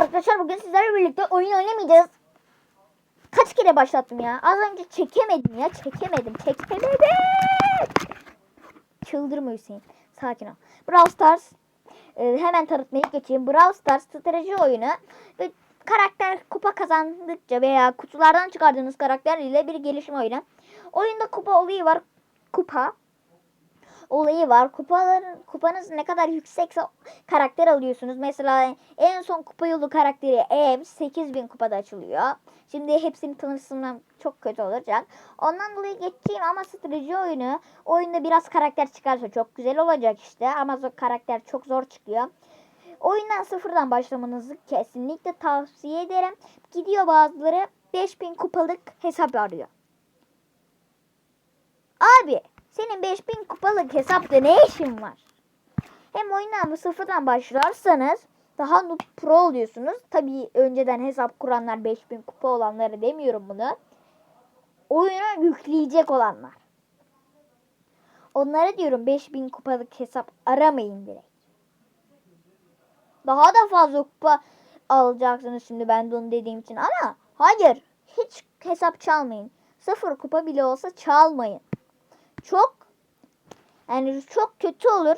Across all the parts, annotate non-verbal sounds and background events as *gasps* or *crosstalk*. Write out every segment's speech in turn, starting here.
arkadaşlar bugün sizlerle birlikte oyun oynamayacağız. Kaç kere başlattım ya? Az önce çekemedim ya. Çekemedim. Çekemedim. Çıldırma Hüseyin. Sakin ol. Brawl Stars. e, hemen tanıtmaya geçeyim. Brawl Stars strateji oyunu. Ve karakter kupa kazandıkça veya kutulardan çıkardığınız karakter ile bir gelişim oyunu. Oyunda kupa olayı var. Kupa olayı var. Kupaların kupanız ne kadar yüksekse karakter alıyorsunuz. Mesela en son kupa yolu karakteri Ev 8000 kupada açılıyor. Şimdi hepsini tanırsam çok kötü olacak. Ondan dolayı geçeyim ama strateji oyunu oyunda biraz karakter çıkarsa çok güzel olacak işte. Ama karakter çok zor çıkıyor. Oyundan sıfırdan başlamanızı kesinlikle tavsiye ederim. Gidiyor bazıları 5000 kupalık hesap arıyor. Abi senin 5000 kupalık hesapta ne işin var? Hem oyundan bu sıfırdan başlarsanız daha noob pro oluyorsunuz. Tabii önceden hesap kuranlar 5000 kupa olanları demiyorum bunu. Oyuna yükleyecek olanlar. Onlara diyorum 5000 kupalık hesap aramayın direkt. Daha da fazla kupa alacaksınız şimdi ben de onu dediğim için ama hayır hiç hesap çalmayın. Sıfır kupa bile olsa çalmayın çok yani çok kötü olur.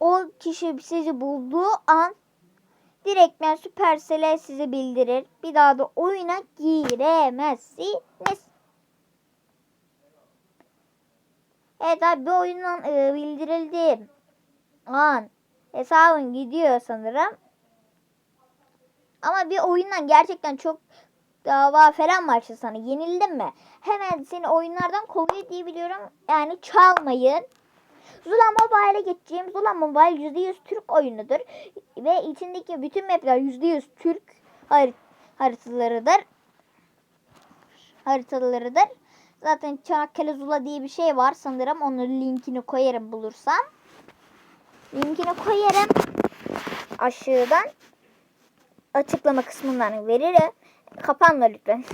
O kişi sizi bulduğu an direktmen Supercell'e sizi bildirir. Bir daha da oyuna giremezsiniz. Evet abi bir oyundan e, bildirildi. An hesabın gidiyor sanırım. Ama bir oyundan gerçekten çok dava falan başladı sana. Yenildin mi? Hemen seni oyunlardan kovuyor diye biliyorum. Yani çalmayın. Zula Mobile'e geçeceğim. Zula Mobile %100 Türk oyunudur. Ve içindeki bütün mapler %100 Türk harit haritalarıdır. Haritalarıdır. Zaten Çanakkale Zula diye bir şey var sanırım. Onun linkini koyarım bulursam. Linkini koyarım. Aşağıdan açıklama kısmından veririm. Kapanma lütfen.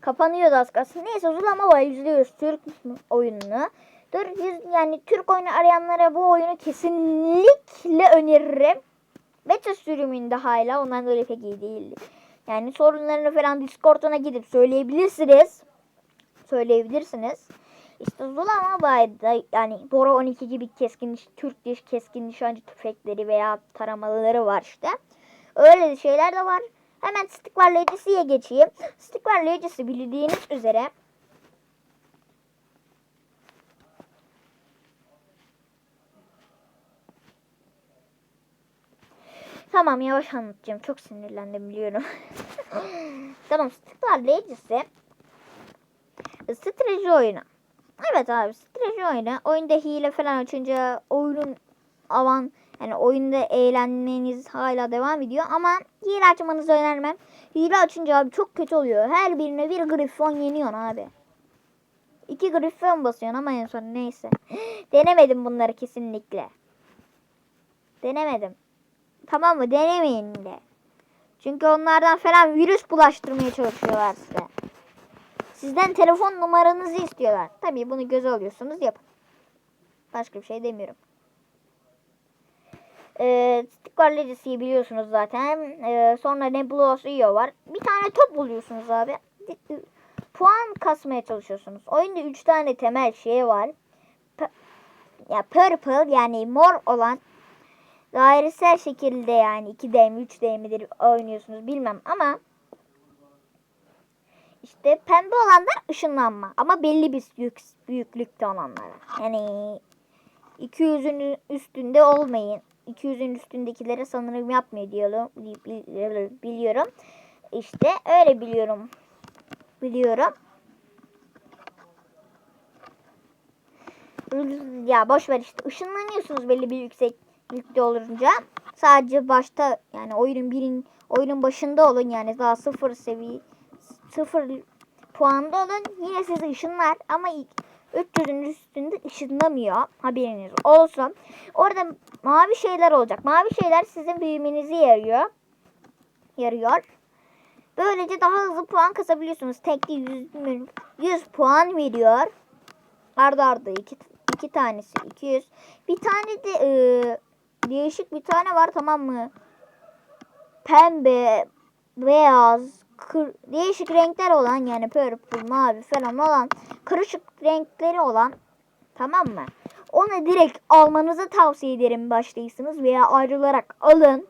Kapanıyordu az kalsın. Neyse Zulama var %100 Türk oyununu. Dur, yani Türk oyunu arayanlara bu oyunu kesinlikle öneririm. Beta sürümünde hala ondan öyle pek iyi değil. Yani sorunlarını falan Discord'una gidip söyleyebilirsiniz. Söyleyebilirsiniz. İşte Zulama Bay'da yani Bora 12 gibi keskin Türk diş keskin nişancı tüfekleri veya taramaları var işte. Öyle şeyler de var. Hemen Stick Legacy'ye geçeyim. Stick Legacy bildiğiniz üzere Tamam yavaş anlatacağım. Çok sinirlendim biliyorum. *laughs* tamam Stick War Legacy strateji oyunu. Evet abi strateji oyunu. Oyunda hile falan açınca oyunun avan yani oyunda eğlenmeniz hala devam ediyor ama hile açmanızı önermem. Hile açınca abi çok kötü oluyor. Her birine bir grifon yeniyorsun abi. İki grifon basıyorsun ama en son neyse. *gasps* Denemedim bunları kesinlikle. Denemedim. Tamam mı? Denemeyin de. Çünkü onlardan falan virüs bulaştırmaya çalışıyorlar size. Sizden telefon numaranızı istiyorlar. Tabii bunu göze alıyorsunuz yapın. Başka bir şey demiyorum. Ee, Stick War Legacy'yi biliyorsunuz zaten. Ee, sonra Nebulos EO var. Bir tane top buluyorsunuz abi. Puan kasmaya çalışıyorsunuz. Oyunda 3 tane temel şey var. P ya purple yani mor olan dairesel şekilde yani 2D mi 3D midir oynuyorsunuz bilmem ama işte pembe olanlar ışınlanma ama belli bir büyük, büyüklükte olanlar. Yani 200'ün üstünde olmayın. 200'ün üstündekilere sanırım yapmıyor diyorum. Biliyorum. İşte öyle biliyorum. Biliyorum. Ya boş ver işte ışınlanıyorsunuz belli bir yükseklikte olunca. Sadece başta yani oyunun birin oyunun başında olun yani daha sıfır seviye sıfır puanda olun yine sizi ışınlar ama 300'ün üstünde ışınlamıyor. Haberiniz olsun. Orada mavi şeyler olacak. Mavi şeyler sizin büyümenizi yarıyor. Yarıyor. Böylece daha hızlı puan kasabiliyorsunuz. Tekli 100, 100 puan veriyor. Arda arda iki, iki tanesi 200. Bir tane de e, değişik bir tane var tamam mı? pembe, beyaz, kır, değişik renkler olan yani purple, mavi falan olan karışık renkleri olan tamam mı? Onu direkt almanızı tavsiye ederim başlıyorsunuz veya ayrılarak alın.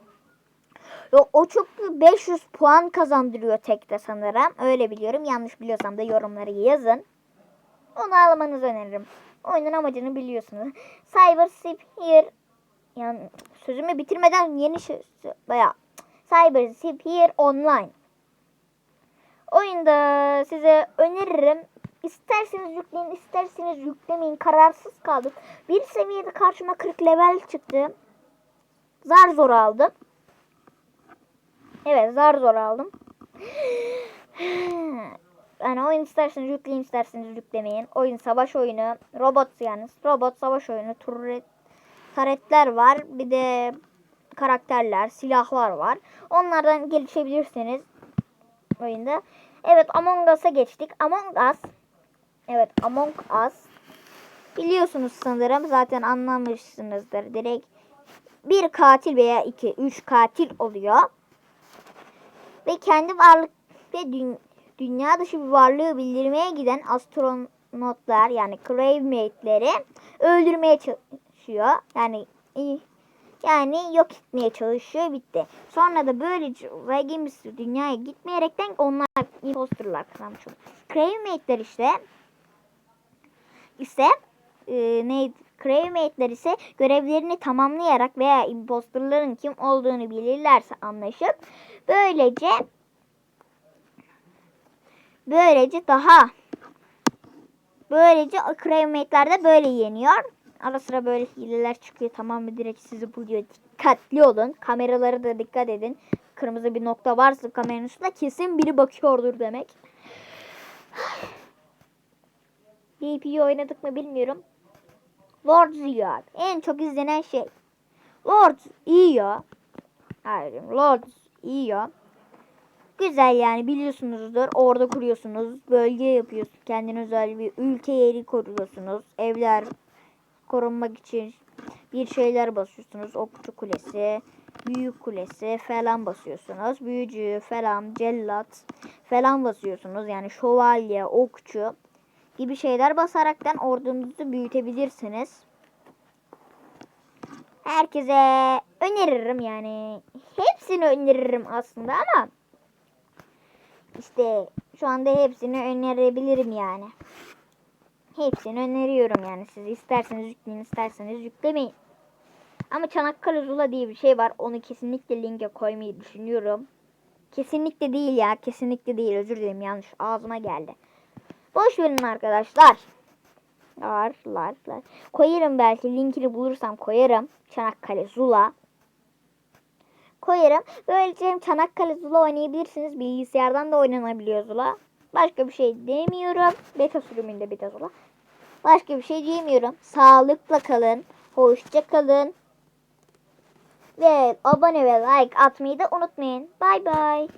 Ve o çok 500 puan kazandırıyor tekte sanırım. Öyle biliyorum. Yanlış biliyorsam da yorumlara yazın. Onu almanızı öneririm. Oyunun amacını biliyorsunuz. Cyber Spear yani sözümü bitirmeden yeni şey bayağı Cyber Spear Online. Oyunda size öneririm. İsterseniz yükleyin, isterseniz yüklemeyin. Kararsız kaldık. Bir seviyede karşıma 40 level çıktı. Zar zor aldım. Evet zar zor aldım. Yani oyun isterseniz yükleyin isterseniz yüklemeyin. Oyun savaş oyunu. Robot yani. Robot savaş oyunu. Turret, taretler var. Bir de karakterler, silahlar var. Onlardan gelişebilirsiniz oyunda. Evet Among Us'a geçtik. Among Us. Evet Among Us. Biliyorsunuz sanırım zaten anlamışsınızdır. Direkt bir katil veya iki, üç katil oluyor. Ve kendi varlık ve dü- dünya dışı bir varlığı bildirmeye giden astronotlar yani Gravemate'leri öldürmeye çalışıyor. Yani yani yok etmeye çalışıyor bitti. Sonra da böylece Regims dünyaya gitmeyerekten onlar imposterlar kazanmış oluyor. Gravemate'ler işte ise e, neydi? Gravemate'ler ise görevlerini tamamlayarak veya imposterların kim olduğunu bilirlerse anlaşıp böylece böylece daha böylece Gravemate'ler de böyle yeniyor. Ara sıra böyle hileler çıkıyor. Tamam mı? Direkt sizi buluyor. Dikkatli olun. Kameralara da dikkat edin. Kırmızı bir nokta varsa kameranın üstünde kesin biri bakıyordur demek. *sighs* DP'yi oynadık mı bilmiyorum. İyi abi. En çok izlenen şey. Lords iyi ya. Hayır, Lords iyi ya. Güzel yani biliyorsunuzdur. Orada kuruyorsunuz. Bölge yapıyorsunuz. Kendine özel bir ülke yeri koruyorsunuz. Evler korunmak için bir şeyler basıyorsunuz. Okçu kulesi, büyük kulesi falan basıyorsunuz. Büyücü falan, cellat falan basıyorsunuz. Yani şövalye, okçu gibi şeyler basaraktan ordunuzu büyütebilirsiniz. Herkese öneririm yani. Hepsini öneririm aslında ama işte şu anda hepsini önerebilirim yani. Hepsini öneriyorum yani. Siz isterseniz yükleyin, isterseniz yüklemeyin. Ama Çanakkale Zula diye bir şey var. Onu kesinlikle linke koymayı düşünüyorum. Kesinlikle değil ya. Kesinlikle değil. Özür dilerim. Yanlış. Ağzıma geldi. Boş verin arkadaşlar. Lar, lar, lar. Koyarım belki. Linkini bulursam koyarım. Çanakkale Zula. Koyarım. Böylece hem Çanakkale Zula oynayabilirsiniz. Bilgisayardan da oynanabiliyor Zula. Başka bir şey demiyorum. Beta sürümünde beta Zula. Başka bir şey diyemiyorum. Sağlıkla kalın. Hoşça kalın. Ve abone ve like atmayı da unutmayın. Bay bay.